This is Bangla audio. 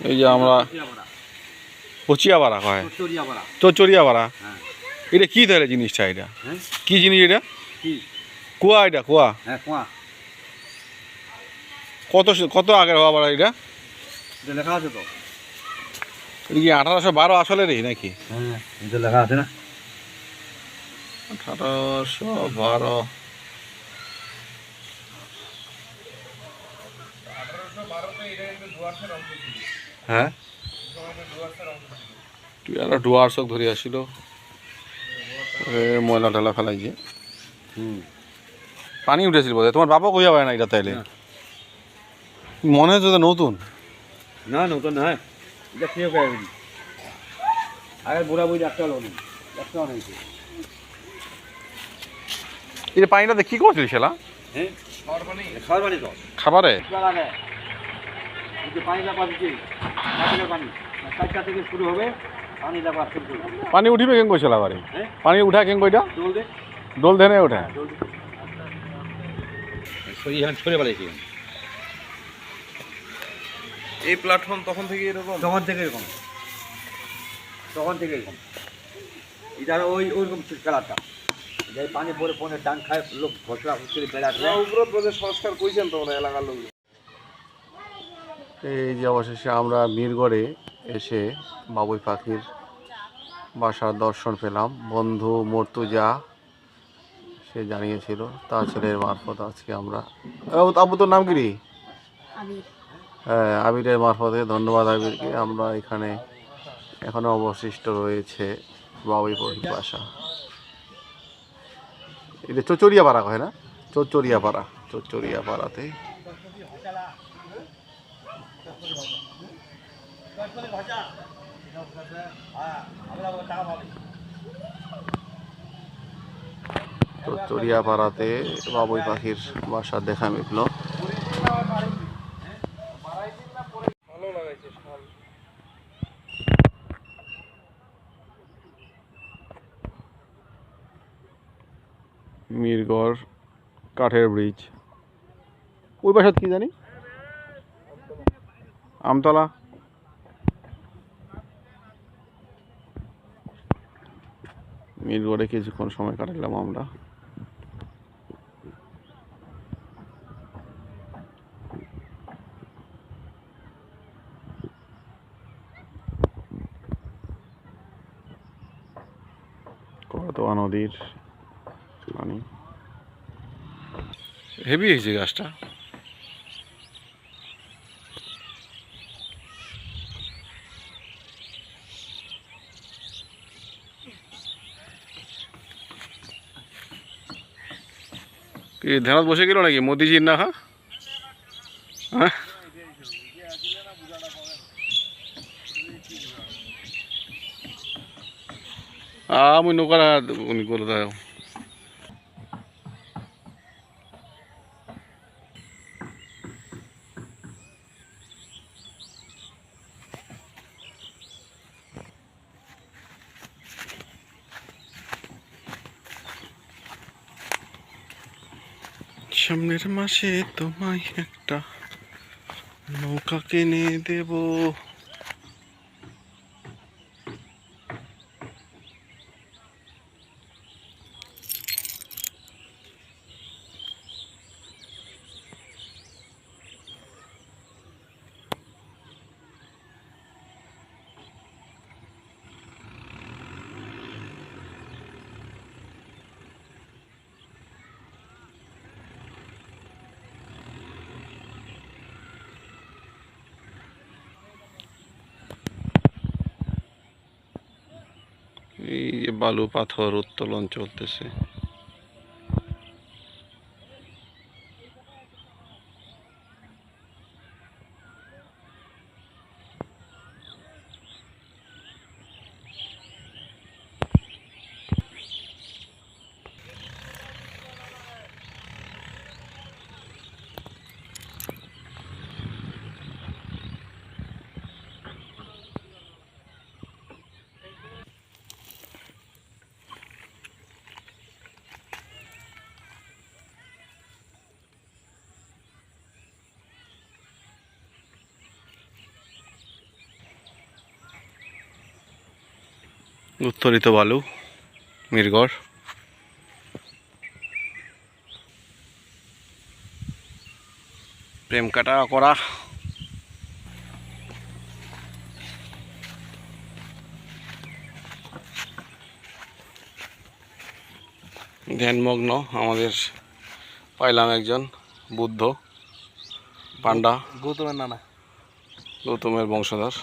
এই যে আমরা পচিয়াপাড়া কয়। চচরিয়াপাড়া হ্যাঁ। এটা কি তাহলে জিনিসটা এটা? হ্যাঁ। কি জিনিস এটা? কুয়া এটা কুয়া? হ্যাঁ কত কত আগের হওয়া পাড়া এটা লেখা আছে তো। এটা কি আঠারোশো বারো আসলেরই নাকি? হ্যাঁ লেখা আছে না? আঠারোশো বারো। হ্যাঁ? তুই আর ডুয়ার চক ধরে আসিল। ময়লা টয়লা ফেলাইছে হুম। পানি উঠেছিল বোধ তোমার বাবা কইয়া পারে না এটা তাইলে? মনে হচ্ছে নতুন। না নতুন নয় এটা কেউ খাবে আগে বুড়া বুঝি একটা হলো একটা নেই এই পানিটাতে কি করছিল সেলা হ্যাঁ? খাবারে? যে পানি চারটা থেকে শুরু হবে শুরু করবে। পানি উঠিবে কেন কইছিল আবার হ্যাঁ? পানি উঠা কেন কইটা দে। দোল ওঠে দে। সরিয়ে ছড়ে পালাইছি এই প্ল্যাটফর্ম তখন থেকে এরকম? তখন থেকে এরকম। তখন থেকে এরকম। এটা ওই ওইরকম যে পানি পরে পরে টান খায় লোক ঘষা হুচড়ে বেড়াচ্ছে। বোধহয় সংস্কার কইছেন তোমরা এলাকার লোক এই যে অবশেষে আমরা মিরগড়ে এসে বাবুই পাখির বাসার দর্শন পেলাম। বন্ধু মর্তুজা সে জানিয়েছিল তার ছেলের মারফত আজকে আমরা। আবু তোর নাম কি হ্যাঁ আবিরের মারফতে ধন্যবাদ আবিরকে আমরা এখানে এখনও অবশিষ্ট রয়েছে বাবুই পাখির বাসা। এটা চচরিয়া পাড়া কয় না? চচরিয়া পাড়া চচরিয়া পাড়াতে চচরিয়া পাড়াতে বাবুই পাখির বাসা দেখা ভালো মিরগড় কাঠের ব্রিজ। ওই বাসাত কি জানি? আমতলা। মিরগড়ে কিছুক্ষণ সময় কাটালাম আমরা। করতোয়া নদীর পানি। হেভি হয়েছে গাছটা? কি ধ্যানত বসে গেল নাকি? মোদিজির না হ্যাঁ? হ্যাঁ? আমি নৌকার উনি করে সামনের মাসে তোমায় একটা নৌকা কিনে দেব এই যে বালু পাথর উত্তোলন চলতেছে। উত্তরিত বালু মিরগড়। প্রেম কাটা করা। ধ্যানমগ্ন আমাদের পাইলাম একজন বুদ্ধ পান্ডা গৌতমের নানা। গৌতমের বংশধর।